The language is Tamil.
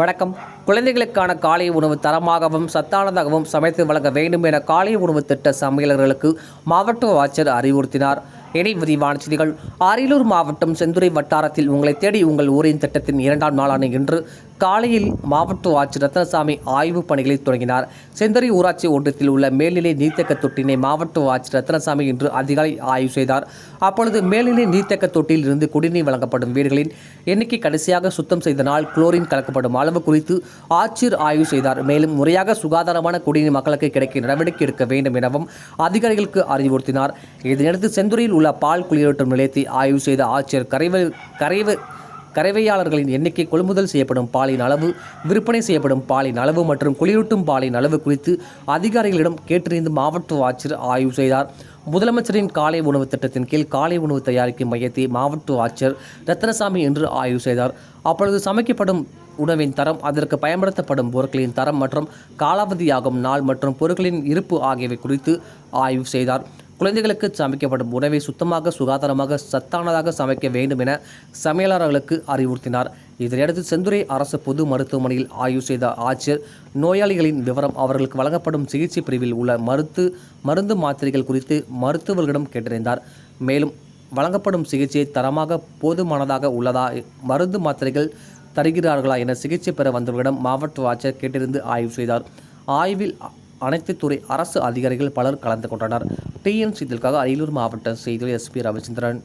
வணக்கம். குழந்தைகளுக்கான காலை உணவு தரமாகவும் சத்தானதாகவும் சமைத்து வழங்க வேண்டும் என காலை உணவு திட்ட சமையலர்களுக்கு மாவட்ட ஆட்சியர் அறிவுறுத்தினார். இணை விரிவான செய்திகள். அரியலூர் மாவட்டம் செந்துறை வட்டாரத்தில் உங்களை தேடி உங்கள் ஊரின் திட்டத்தின் இரண்டாம் நாளான இன்று காலையில் மாவட்ட ஆட்சியர் ரத்னசாமி ஆய்வுப் பணிகளை தொடங்கினார். செந்துறை ஊராட்சி ஒன்றியத்தில் உள்ள மேல்நிலை நீர்த்தக்க தொட்டினை மாவட்ட ஆட்சியர் ரத்னசாமி இன்று அதிகாலை ஆய்வு செய்தார். அப்பொழுது மேல்நிலை நீர்த்தக்க தொட்டியில் இருந்து குடிநீர் வழங்கப்படும் வீடுகளின் எண்ணிக்கை கடைசியாக சுத்தம் செய்த நாள் குளோரின் கலக்கப்படும் அளவு குறித்து ஆட்சியர் ஆய்வு செய்தார். மேலும் முறையாக சுகாதாரமான குடிநீர் மக்களுக்கு கிடைக்க நடவடிக்கை எடுக்க வேண்டும் எனவும் அதிகாரிகளுக்கு அறிவுறுத்தினார். இதனையடுத்து செந்துறையில் உள்ள பால் குளிரூட்டும் நிலையத்தை ஆய்வு செய்த ஆட்சியர் கரைவல் கரைவு கரைவையாளர்களின் எண்ணிக்கை கொள்முதல் செய்யப்படும் பாலின் அளவு விற்பனை செய்யப்படும் பாலின் அளவு மற்றும் குளிரூட்டும் பாலின் அளவு குறித்து அதிகாரிகளிடம் கேட்டறிந்து மாவட்ட ஆட்சியர் ஆய்வு செய்தார். முதலமைச்சரின் காலை உணவு திட்டத்தின் கீழ் காலை உணவு தயாரிக்கும் மையத்தை மாவட்ட ஆட்சியர் ரத்னசாமி இன்று ஆய்வு செய்தார். அப்பொழுது சமைக்கப்படும் உணவின் தரம் அதற்கு பயன்படுத்தப்படும் பொருட்களின் தரம் மற்றும் காலாவதியாகும் நாள் மற்றும் பொருட்களின் இருப்பு ஆகியவை குறித்து ஆய்வு செய்தார். குழந்தைகளுக்கு சமைக்கப்படும் உணவை சுத்தமாக சுகாதாரமாக சத்தானதாக சமைக்க வேண்டும் என சமையலாளர்களுக்கு அறிவுறுத்தினார். இதனையடுத்து செந்துறை அரசு பொது மருத்துவமனையில் ஆய்வு செய்த ஆட்சியர் நோயாளிகளின் விவரம் அவர்களுக்கு வழங்கப்படும் சிகிச்சை பிரிவில் உள்ள மருத்து மருந்து மாத்திரைகள் குறித்து மருத்துவர்களிடம் கேட்டறிந்தார். மேலும் வழங்கப்படும் சிகிச்சை தரமாக போதுமானதாக உள்ளதா மருந்து மாத்திரைகள் தருகிறார்களா என சிகிச்சை பெற வந்தவர்களிடம் மாவட்ட ஆட்சியர் கேட்டிருந்து ஆய்வு செய்தார். ஆய்வில் அனைத்து துறை அரசு அதிகாரிகள் பலர் கலந்து கொண்டனர். டிஎன் செய்திகளுக்காக அரியலூர் மாவட்ட செய்தியாளர் எஸ்பி ரவிச்சந்திரன்